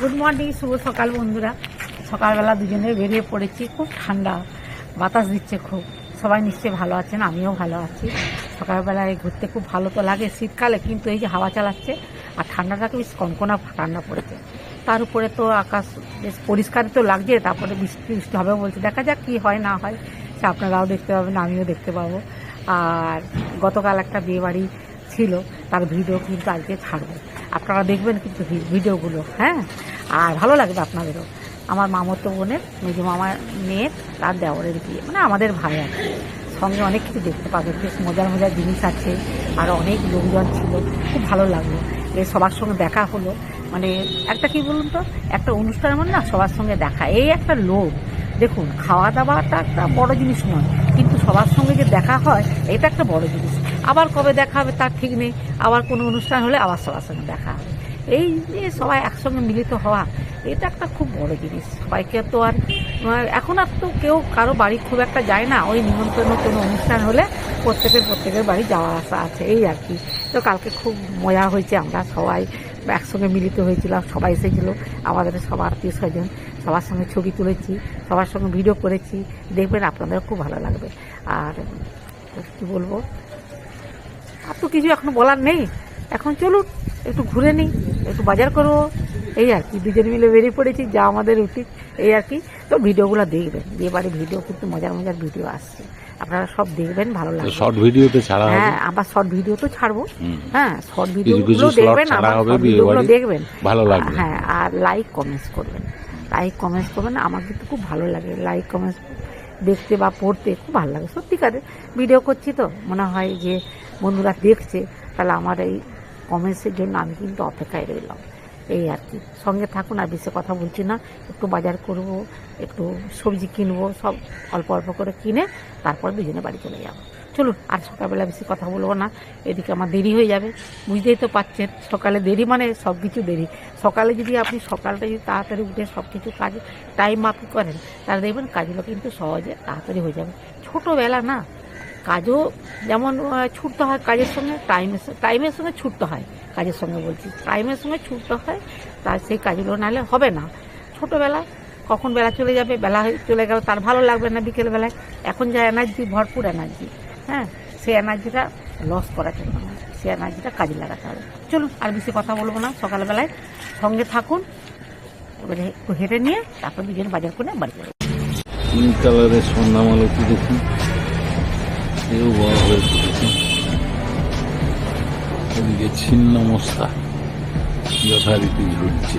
Good morning শুভ সকাল বন্ধুরা। সকালবেলা দুজনে বেরিয়ে পড়েছি, খুব ঠান্ডা, বাতাস দিচ্ছে খুব। সবাই নিশ্চয়ই ভালো আছেন, আমিও ভালো আছি। সকালবেলায় ঘুরতে খুব ভালো তো লাগে শীতকালে, কিন্তু এই যে হাওয়া চালাচ্ছে আর ঠান্ডাটাকে বেশ কনকনা ঠান্ডা পড়েছে। তার উপরে তো আকাশ বেশ পরিষ্কার তো লাগছে, তারপরে বৃষ্টি বৃষ্টি হবে বলছে। দেখা যাক কী হয়, না হয়, সে আপনারাও দেখতে পাবেন, আমিও দেখতে পাবো। আর গতকাল একটা বিয়েবাড়ি ছিল, তার ভিডিও কিন্তু আজকে ছাড়বো। আপনারা দেখবেন কিন্তু ভিডিওগুলো হ্যাঁ? আর ভালো লাগবে আপনাদেরও। আমার মামতো বোনের, মেজো মামার মেয়ের, তার দেওরের বিয়ে। মানে আমাদের ভাই কি। সঙ্গে অনেক কিছু দেখতে পাবেন বেশ মজার মজার জিনিস আছে। আর অনেক লোকজন ছিল। খুব ভালো লাগল। এ সবার সঙ্গে দেখা হলো। মানে একটা কি বলুন তো? একটা অনুষ্ঠান মানে না সবার সঙ্গে দেখা। এই একটা লোক দেখুন খাওয়া দাওয়াটা একটা বড় জিনিস নয়। সবার সঙ্গে যে দেখা হয়, এটা একটা বড় জিনিস। আবার কবে দেখা হবে তার ঠিক নেই। আবার কোনো অনুষ্ঠান হলে আবার সবার সঙ্গে দেখা হবে। এই যে সবাই একসঙ্গে মিলিত হওয়া, এটা একটা খুব বড় জিনিস। সবাইকে তো আর এখন আর তো কেউ কারও বাড়ি খুব একটা যায় না। ওই নিমন্ত্রণ কোনো অনুষ্ঠান হলে প্রত্যেকের প্রত্যেকের বাড়ি যাওয়া আসা আছে। এই আর কি। তো কালকে খুব মজা হয়েছে আমরা সবাই। একসঙ্গে মিলিত হয়েছিলাম, সবাই এসেছিল, আমাদের সব আত্মীয় স্বজন, সবার সঙ্গে ছবি তুলেছি, সবার সঙ্গে ভিডিও করেছি, দেখবেন আপনাদের খুব ভালো লাগবে। আর, কী বলব? আর তো কিছু এখন বলার নেই। এখন চলুন, একটু ঘুরে নিই, একটু বাজার করব। এই আর কি দুজন মিলে বেরিয়ে পড়েছি যা আমাদের উচিত এই আর কি। তো ভিডিওগুলো দেখবেন বিয়ে বাড়ির ভিডিও কিন্তু মজার মজার ভিডিও আসছে। আপনারা সব দেখবেন ভালো লাগবে। শর্ট ভিডিওতে ছাড়া হ্যাঁ আবার শর্ট ভিডিও তো ছাড়বো। হ্যাঁ শর্ট ভিডিও দেখবেন আবার ভিডিওগুলো দেখবেন। ভালো লাগবে। হ্যাঁ আর লাইক কমেন্টস করবেন। লাইক কমেন্টস করবেন আমার কিন্তু খুব ভালো লাগে। লাইক কমেন্টস দেখতে বা পড়তে খুব ভালো লাগে। সত্যিকারে ভিডিও করছি তো মনে হয় যে বন্ধুরা দেখছে তাহলে আমার এই কমেন্টসের জন্য আমি কিন্তু অপেক্ষায় রইলাম। এই আর কি। সঙ্গে থাকুন, আর বেশি কথা বলছি না। একটু বাজার করব, একটু সবজি কিনবো, সব অল্প অল্প করে কিনে তারপর দুজনে বাড়ি চলে যাব। চলুন, আর সকালবেলা বেশি কথা বলব না। এদিকে আমার দেরি হয়ে যাবে। বুঝতেই তো পাচ্ছেন, সকালে দেরি মানে সব কিছু দেরি। সকালে যদি আপনি সকালটা যদি তাড়াতাড়ি উঠে সব কিছু কাজ টাইম মাফিক করেন, তাহলে দেখবেন কাজগুলো কিন্তু সহজে তাড়াতাড়ি হয়ে যাবে। ছোটোবেলা না কাজও যেমন ছুটতে হয় কাজের সঙ্গে টাইমের টাইমের সঙ্গে ছুটতে হয় কাজের সঙ্গে বলছি। টাইমের সঙ্গে ছুটতে হয় তার সেই কাজগুলো নাহলে হবে না। ছোটোবেলায় কখন বেলা চলে যাবে, বেলা চলে গেল, তার ভালো লাগবে না বিকেলবেলায়। এখন যা এনার্জি ভরপুর এনার্জি হ্যাঁ? সেই এনার্জিটা লস করা চলবে না এনার্জিটা কাজে লাগাতে হবে। চলুন, আর বেশি কথা বলব না, সকালবেলায় সঙ্গে থাকুন, এবারে একটু হেঁটে নিয়ে তারপর দুজন বাজার করে বাড়ি যাবে। কালারের সন্ধ্যামালতি দেখুন। এও বড় হয়ে ফুটেছে এদিকে ছিন্ন মস্তা যথারীতি ঝুলছে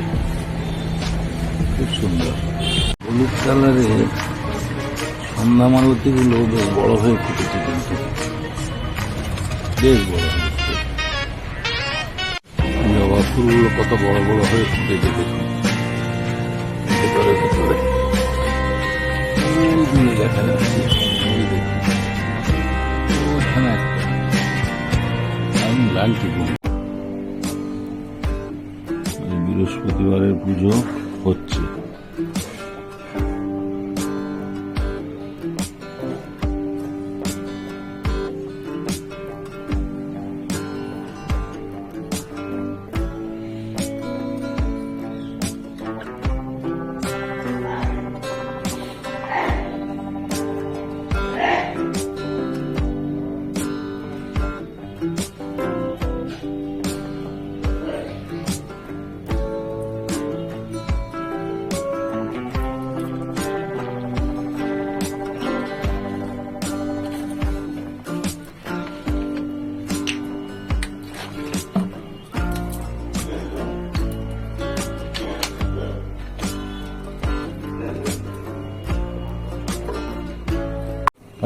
খুব সুন্দর। হলুদ কালারে কালারের সন্ধ্যামালতিগুলো বেশ বড় হয়ে ফুটেছে কিন্তু। বেশ বড় জবা ফুলগুলো কত বড় বড় হয়ে ফুটেছে দেখুন ভেতরে ভেতরে। দেখা যাচ্ছে দেখুন। ওখানে একটা লালটি বলি বৃহস্পতিবারের পুজো হচ্ছে।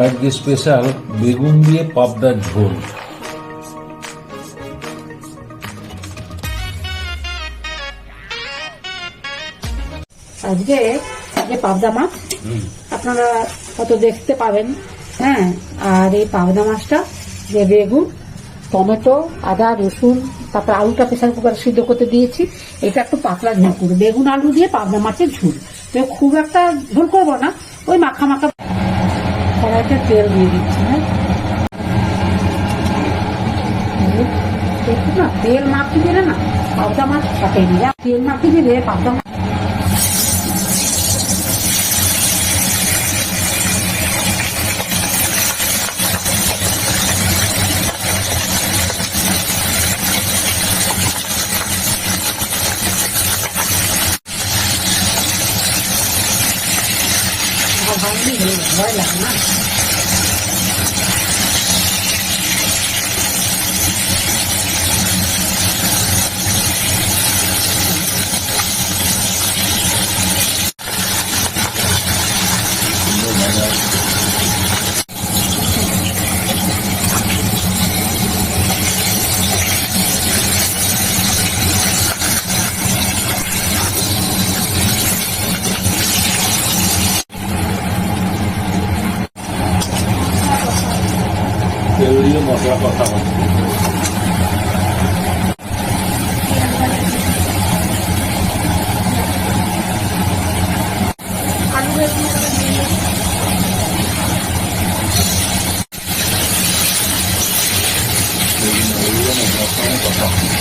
আজকে স্পেশাল বেগুন দিয়ে পাবদার ঝোল। আজকে যে পাবদা মাছ আপনারা হয়তো দেখতে পাবেন হ্যাঁ? আর এই পাবদা মাছটা যে বেগুন টমেটো আদা রসুন তারপর আলুটা প্রেশার কুকার সিদ্ধ করতে দিয়েছি। এটা একটু পাতলা ঝোল করব। বেগুন আলু দিয়ে পাবদা মাছের ঝোল। তো খুব একটা ঝোল করব না ওই মাখা মাখা কড়াইতে তেল দিয়ে দিচ্ছি হ্যাঁ? দেখুন না, তেল মাখিয়ে দিলে না পাবদা মাছ থাকে দিলে তেল মাখিয়ে দিলে পাবদা মাছ ভাঙলি হয়ে যায়, ভয় লাগে না তেল দিয়ে মশলা কথা হচ্ছে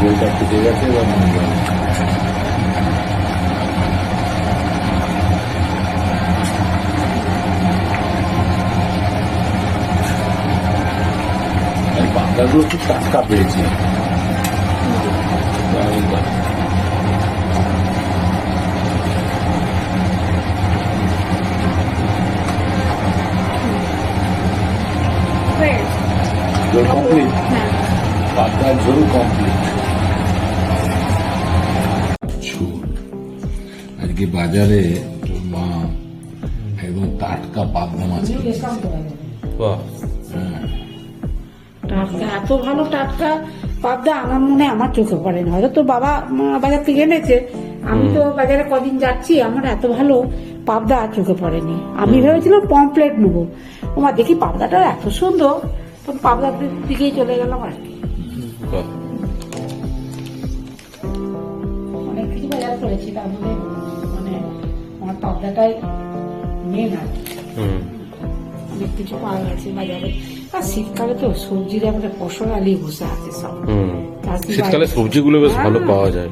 তেলটা ফুটে গেছে এবার মশলা বাংলাগুলো খুব টাটকা পেয়েছি কমপ্লিট পাতলা ঝোল কমপ্লিট ঝোল আজকে বাজারে মা একদম টাটকা পাবনা মাছ। বাহ টাটকা এত ভালো টাটকা পাবদা আমার মনে আমার চোখে পড়ে না হয়তো তোর বাবা বাজার থেকে এনেছে। আমি তো বাজারে কদিন যাচ্ছি আমার এত ভালো পাবদা আর চোখে পড়েনি। আমি ভেবেছিলাম পমপ্লেট নেব। তোমার দেখি পাবদাটা এত সুন্দর তো পাবদার দিকেই চলে গেলাম আর কি। অনেক কিছু বাজার করেছি তার মানে আমার পাবদাটাই মেন আর অনেক কিছু পাওয়া গেছে বাজারে। আর শীতকালে তো সবজির একটা ফসল আলিয়ে বসে আছে সব। শীতকালে ভাই- সবজিগুলো বেশ ভালো হ্যাঁ। পাওয়া যায়।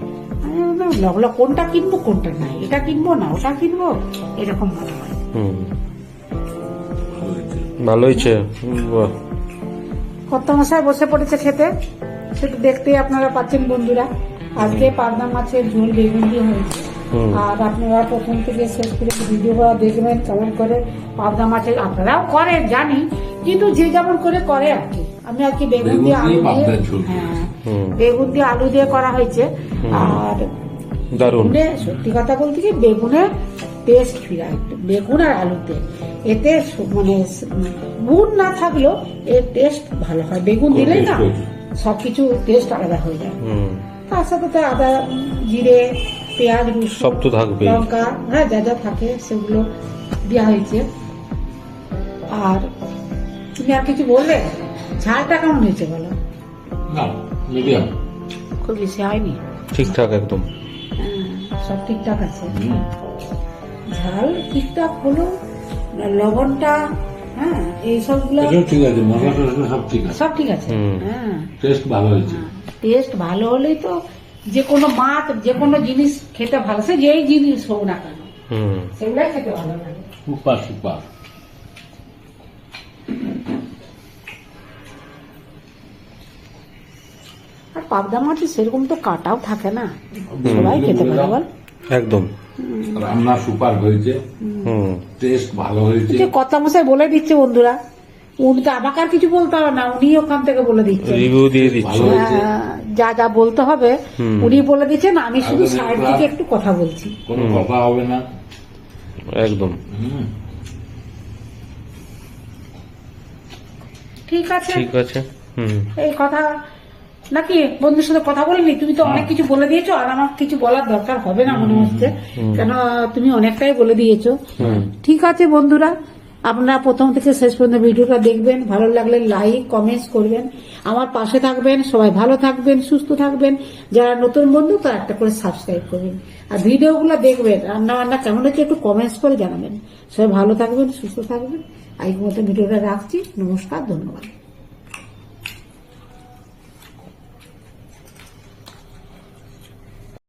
লগলা কোনটা কিনবো কোনটা নাই? এটা কিনবো না ওটা কিনবো? এরকম মনে হয়। ভালো হয়েছে। ভালো কত মশাই বসে পড়েছে খেতে। সেটা দেখতে আপনারা পাচ্ছেন বন্ধুরা। আজকে পাবনা মাছের ঝোল বেগুন দিয়ে হয়েছে। আর আপনারা প্রথম থেকে শেষ করে ভিডিওগুলো দেখবেন কেমন করে পাবনা মাছের আপনারাও করেন জানি কিন্তু যে যেমন করে করে আর কি। আমি আর কি বেগুন দিয়ে আলু দিয়ে হ্যাঁ বেগুন দিয়ে আলু দিয়ে করা হয়েছে। আর দারুণ। সত্যি কথা বলতে কি বেগুনের টেস্ট ফিরা বেগুন আর আলুতে। এতে মানে গুণ না থাকলেও এর টেস্ট ভালো হয়। বেগুন দিলেই না সবকিছু টেস্ট আলাদা হয়ে যায়। তার সাথে তো আদা জিরে পেঁয়াজ রসুন সব তো থাকবেই। লঙ্কা হ্যাঁ যা যা থাকে সেগুলো দেওয়া হয়েছে। আর তুমি আর কিছু বললে? ঝালটা কেমন হয়েছে বলো? না মিডিয়াম খুব বেশি হয়নি? ঠিকঠাক একদম। হ্যাঁ, সব ঠিকঠাক আছে। ঝাল ঠিকঠাক হলো লবণটা হ্যাঁ এই সবগুলো ঠিক আছে মশলা সব ঠিক আছে। সব ঠিক আছে। হ্যাঁ। টেস্ট ভালো হয়েছে। টেস্ট ভালো হলেই তো যে কোনো মাছ যে কোনো জিনিস খেতে ভালো সে যেই জিনিস হোক না কেন সেগুলাই খেতে ভালো লাগে। Super super. আর পাবদা মাছ সেরকম তো কাটাও থাকে না সবাই খেতে পারে বল। একদম। রান্না সুপার হয়েছে হুম। টেস্ট ভালো হয়েছে। যে কথা মশাই বলে দিচ্ছে বন্ধুরা। উনি তো আমাকে আর কিছু বলতে হবে না উনি ওখান থেকে বলে দিচ্ছেন। রিভিউ দিয়ে দিচ্ছ হয়েছে আহ, যা যা বলতে হবে উনি বলে দিচ্ছেন আমি শুধু সাইড থেকে একটু কথা বলছি। কোনো কথা হবে না। একদম। ঠিক আছে। ঠিক আছে। হুম। এই কথা নাকি বন্ধুর সাথে কথা বলিনি? তুমি তো অনেক কিছু বলে দিয়েছ আর আমার কিছু বলার দরকার হবে না মনে হচ্ছে। কেন তুমি অনেকটাই বলে দিয়েছ। ঠিক আছে বন্ধুরা আপনারা প্রথম থেকে শেষ পর্যন্ত ভিডিওটা দেখবেন, ভালো লাগলে লাইক কমেন্টস করবেন। আমার পাশে থাকবেন, সবাই ভালো থাকবেন, সুস্থ থাকবেন। যারা নতুন বন্ধু, তারা একটা করে সাবস্ক্রাইব করবেন। আর ভিডিওগুলো দেখবেন রান্না বান্না কেমন হচ্ছে একটু কমেন্টস করে জানাবেন। সবাই ভালো থাকবেন, সুস্থ থাকবেন। আজকের মতো ভিডিওটা রাখছি। নমস্কার, ধন্যবাদ।